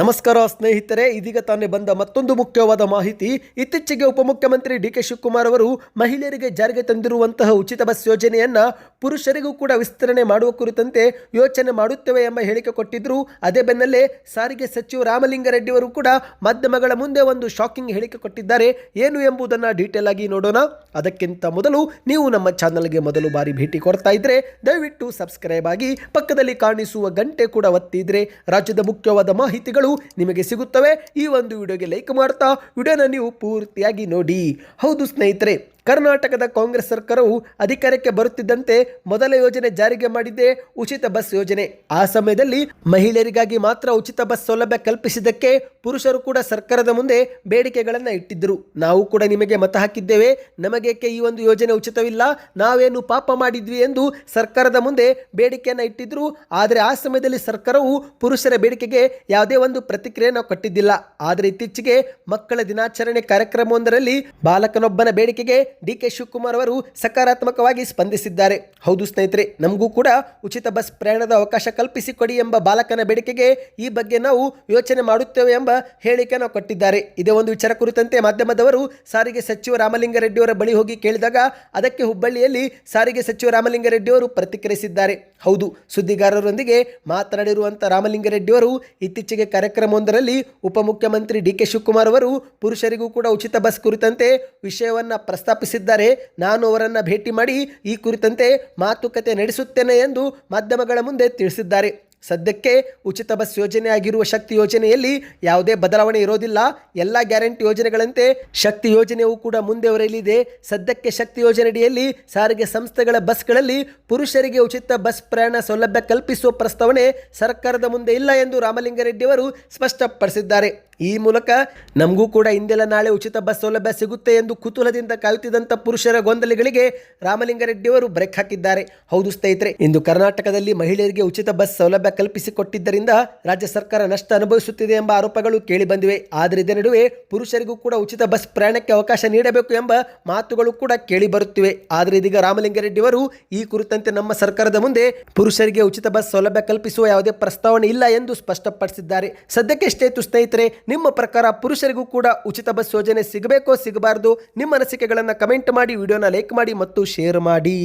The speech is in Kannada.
ನಮಸ್ಕಾರ ಸ್ನೇಹಿತರೆ, ಇದೀಗ ತಾನೇ ಬಂದ ಮತ್ತೊಂದು ಮುಖ್ಯವಾದ ಮಾಹಿತಿ. ಇತ್ತೀಚೆಗೆ ಉಪಮುಖ್ಯಮಂತ್ರಿ ಡಿ ಕೆ ಶಿವಕುಮಾರ್ ಅವರು ಮಹಿಳೆಯರಿಗೆ ಜಾರಿಗೆ ತಂದಿರುವಂತಹ ಉಚಿತ ಬಸ್ ಯೋಜನೆಯನ್ನ ಪುರುಷರಿಗೂ ಕೂಡ ವಿಸ್ತರಣೆ ಮಾಡುವ ಕುರಿತಂತೆ ಯೋಚನೆ ಮಾಡುತ್ತೇವೆ ಎಂಬ ಹೇಳಿಕೆ ಕೊಟ್ಟಿದ್ದರು ಅದೇ ಬೆನ್ನಲ್ಲೇ ಸಾರಿಗೆ ಸಚಿವ ರಾಮಲಿಂಗಾರೆಡ್ಡಿಯವರು ಕೂಡ ಮಾಧ್ಯಮಗಳ ಮುಂದೆ ಒಂದು ಶಾಕಿಂಗ್ ಹೇಳಿಕೆ ಕೊಟ್ಟಿದ್ದಾರೆ. ಏನು ಎಂಬುದನ್ನು ಡೀಟೇಲ್ ಆಗಿ ನೋಡೋಣ. ಅದಕ್ಕಿಂತ ಮೊದಲು ನೀವು ನಮ್ಮ ಚಾನಲ್ಗೆ ಮೊದಲು ಬಾರಿ ಭೇಟಿ ಕೊಡ್ತಾ ಇದ್ರೆ ದಯವಿಟ್ಟು ಸಬ್ಸ್ಕ್ರೈಬ್ ಆಗಿ ಪಕ್ಕದಲ್ಲಿ ಕಾಣಿಸುವ ಗಂಟೆ ಕೂಡ ಒತ್ತಿದ್ರೆ ರಾಜ್ಯದ ಮುಖ್ಯವಾದ ಮಾಹಿತಿಗಳು ನಿಮಗೆ ಸಿಗುತ್ತವೆ. ಈ ಒಂದು ವಿಡಿಯೋಗೆ ಲೈಕ್ ಮಾಡ್ತಾ ವಿಡಿಯೋನ ನೀವು ಪೂರ್ತಿಯಾಗಿ ನೋಡಿ. ಹೌದು ಸ್ನೇಹಿತರೆ ಕರ್ನಾಟಕದ ಕಾಂಗ್ರೆಸ್ ಸರ್ಕಾರವು ಅಧಿಕಾರಕ್ಕೆ ಬರುತ್ತಿದ್ದಂತೆ ಮೊದಲ ಯೋಜನೆ ಜಾರಿಗೆ ಮಾಡಿದ್ದೇ ಉಚಿತ ಬಸ್ ಯೋಜನೆ. ಆ ಸಮಯದಲ್ಲಿ ಮಹಿಳೆಯರಿಗಾಗಿ ಮಾತ್ರ ಉಚಿತ ಬಸ್ ಸೌಲಭ್ಯ ಕಲ್ಪಿಸಿದ್ದಕ್ಕೆ ಪುರುಷರು ಕೂಡ ಸರ್ಕಾರದ ಮುಂದೆ ಬೇಡಿಕೆಗಳನ್ನು ಇಟ್ಟಿದ್ದರು. ನಾವು ಕೂಡ ನಿಮಗೆ ಮತ ಹಾಕಿದ್ದೇವೆ. ನಮಗೇಕೆ ಈ ಒಂದು ಯೋಜನೆ ಉಚಿತವಿಲ್ಲ? ನಾವೇನು ಪಾಪ ಮಾಡಿದ್ವಿ ಎಂದು ಸರ್ಕಾರದ ಮುಂದೆ ಬೇಡಿಕೆಯನ್ನು ಇಟ್ಟಿದ್ರು. ಆದರೆ ಆ ಸಮಯದಲ್ಲಿ ಸರ್ಕಾರವು ಪುರುಷರ ಬೇಡಿಕೆಗೆ ಯಾವುದೇ ಒಂದು ಪ್ರತಿಕ್ರಿಯೆಯನ್ನು ಕೊಟ್ಟಿದ್ದಿಲ್ಲ. ಆದರೆ ಇತ್ತೀಚೆಗೆ ಮಕ್ಕಳ ದಿನಾಚರಣೆ ಕಾರ್ಯಕ್ರಮವೊಂದರಲ್ಲಿ ಬಾಲಕನೊಬ್ಬನ ಬೇಡಿಕೆಗೆ ಡಿ ಕೆ ಶಿವಕುಮಾರ್ ಅವರು ಸಕಾರಾತ್ಮಕವಾಗಿ ಸ್ಪಂದಿಸಿದ್ದಾರೆ. ಹೌದು ಸ್ನೇಹಿತರೆ, ನಮಗೂ ಕೂಡ ಉಚಿತ ಬಸ್ ಪ್ರಯಾಣದ ಅವಕಾಶ ಕಲ್ಪಿಸಿಕೊಡಿ ಎಂಬ ಬಾಲಕನ ಬೇಡಿಕೆಗೆ ಈ ಬಗ್ಗೆ ನಾವು ಯೋಚನೆ ಮಾಡುತ್ತೇವೆ ಎಂಬ ಹೇಳಿಕೆಯನ್ನು ಕೊಟ್ಟಿದ್ದಾರೆ. ಇದೇ ಒಂದು ವಿಚಾರ ಕುರಿತಂತೆ ಮಾಧ್ಯಮದವರು ಸಾರಿಗೆ ಸಚಿವ ರಾಮಲಿಂಗಾರೆಡ್ಡಿ ಅವರ ಬಳಿ ಹೋಗಿ ಕೇಳಿದಾಗ ಅದಕ್ಕೆ ಹುಬ್ಬಳ್ಳಿಯಲ್ಲಿ ಸಾರಿಗೆ ಸಚಿವ ರಾಮಲಿಂಗಾರೆಡ್ಡಿ ಅವರು ಪ್ರತಿಕ್ರಿಯಿಸಿದ್ದಾರೆ. ಹೌದು, ಸುದ್ದಿಗಾರರೊಂದಿಗೆ ಮಾತನಾಡಿರುವಂಥ ರಾಮಲಿಂಗಾರೆಡ್ಡಿ ಅವರು ಇತ್ತೀಚೆಗೆ ಕಾರ್ಯಕ್ರಮವೊಂದರಲ್ಲಿ ಉಪಮುಖ್ಯಮಂತ್ರಿ ಡಿ ಕೆ ಶಿವಕುಮಾರ್ ಅವರು ಪುರುಷರಿಗೂ ಕೂಡ ಉಚಿತ ಬಸ್ ಕುರಿತಂತೆ ವಿಷಯವನ್ನು ಪ್ರಸ್ತಾಪಿಸಿದ್ದಾರೆ ನಾನು ಅವರನ್ನು ಭೇಟಿ ಮಾಡಿ ಈ ಕುರಿತಂತೆ ಮಾತುಕತೆ ನಡೆಸುತ್ತೇನೆ ಎಂದು ಮಾಧ್ಯಮಗಳ ಮುಂದೆ ತಿಳಿಸಿದ್ದಾರೆ. ಸದ್ಯಕ್ಕೆ ಉಚಿತ ಬಸ್ ಯೋಜನೆ ಆಗಿರುವ ಶಕ್ತಿ ಯೋಜನೆಯಲ್ಲಿ ಯಾವುದೇ ಬದಲಾವಣೆ ಇರೋದಿಲ್ಲ. ಎಲ್ಲ ಗ್ಯಾರಂಟಿ ಯೋಜನೆಗಳಂತೆ ಶಕ್ತಿ ಯೋಜನೆಯೂ ಕೂಡ ಮುಂದೆ ಹೊರೆಯಲಿದೆ ಸದ್ಯಕ್ಕೆ ಶಕ್ತಿ ಯೋಜನೆಯಡಿಯಲ್ಲಿ ಸಾರಿಗೆ ಸಂಸ್ಥೆಗಳ ಬಸ್ಗಳಲ್ಲಿ ಪುರುಷರಿಗೆ ಉಚಿತ ಬಸ್ ಪ್ರಯಾಣ ಸೌಲಭ್ಯ ಕಲ್ಪಿಸುವ ಪ್ರಸ್ತಾವನೆ ಸರ್ಕಾರದ ಮುಂದೆ ಇಲ್ಲ ಎಂದು ರಾಮಲಿಂಗಾರೆಡ್ಡಿ ಅವರು ಸ್ಪಷ್ಟಪಡಿಸಿದ್ದಾರೆ. ಈ ಮೂಲಕ ನಮಗೂ ಕೂಡ ಇಂದೆಲ್ಲ ನಾಳೆ ಉಚಿತ ಬಸ್ ಸೌಲಭ್ಯ ಸಿಗುತ್ತೆ ಎಂದು ಕುತೂಹಲದಿಂದ ಕಾಯುತ್ತಿದ್ದಂಥ ಪುರುಷರ ಗೊಂದಲಗಳಿಗೆ ರಾಮಲಿಂಗಾರೆಡ್ಡಿ ಅವರು ಬ್ರೇಕ್ ಹಾಕಿದ್ದಾರೆ. ಹೌದು ಸ್ನೇಹಿತರೆ, ಇಂದು ಕರ್ನಾಟಕದಲ್ಲಿ ಮಹಿಳೆಯರಿಗೆ ಉಚಿತ ಬಸ್ ಸೌಲಭ್ಯ ಕಲ್ಪಿಸಿಕೊಟ್ಟಿದ್ದರಿಂದ ರಾಜ್ಯ ಸರ್ಕಾರ ನಷ್ಟ ಅನುಭವಿಸುತ್ತಿದೆ ಎಂಬ ಆರೋಪಗಳು ಕೇಳಿ ಬಂದಿವೆ. ಆದರೆ ಇದರ ನಡುವೆ ಪುರುಷರಿಗೂ ಕೂಡ ಉಚಿತ ಬಸ್ ಪ್ರಯಾಣಕ್ಕೆ ಅವಕಾಶ ನೀಡಬೇಕು ಎಂಬ ಮಾತುಗಳು ಕೂಡ ಕೇಳಿ ಬರುತ್ತಿವೆ. ಆದರೆ ಇದೀಗ ರಾಮಲಿಂಗಾರೆಡ್ಡಿಯವರು ಈ ಕುರಿತಂತೆ ನಮ್ಮ ಸರ್ಕಾರದ ಮುಂದೆ ಪುರುಷರಿಗೆ ಉಚಿತ ಬಸ್ ಸೌಲಭ್ಯ ಕಲ್ಪಿಸುವ ಯಾವುದೇ ಪ್ರಸ್ತಾವನೆ ಇಲ್ಲ ಎಂದು ಸ್ಪಷ್ಟಪಡಿಸಿದ್ದಾರೆ. ಸದ್ಯಕ್ಕೆ ಸ್ನೇಹಿತರೆ ನಿಮ್ಮ ಪ್ರಕಾರ ಪುರುಷರಿಗೂ ಕೂಡ ಉಚಿತ ಬಸ್ ಯೋಜನೆ ಸಿಗಬೇಕೋ ಸಿಗಬಾರದು? ನಿಮ್ಮ ಅನಿಸಿಕೆಗಳನ್ನು ಕಮೆಂಟ್ ಮಾಡಿ, ವಿಡಿಯೋನ ಲೈಕ್ ಮಾಡಿ ಮತ್ತು ಶೇರ್ ಮಾಡಿ.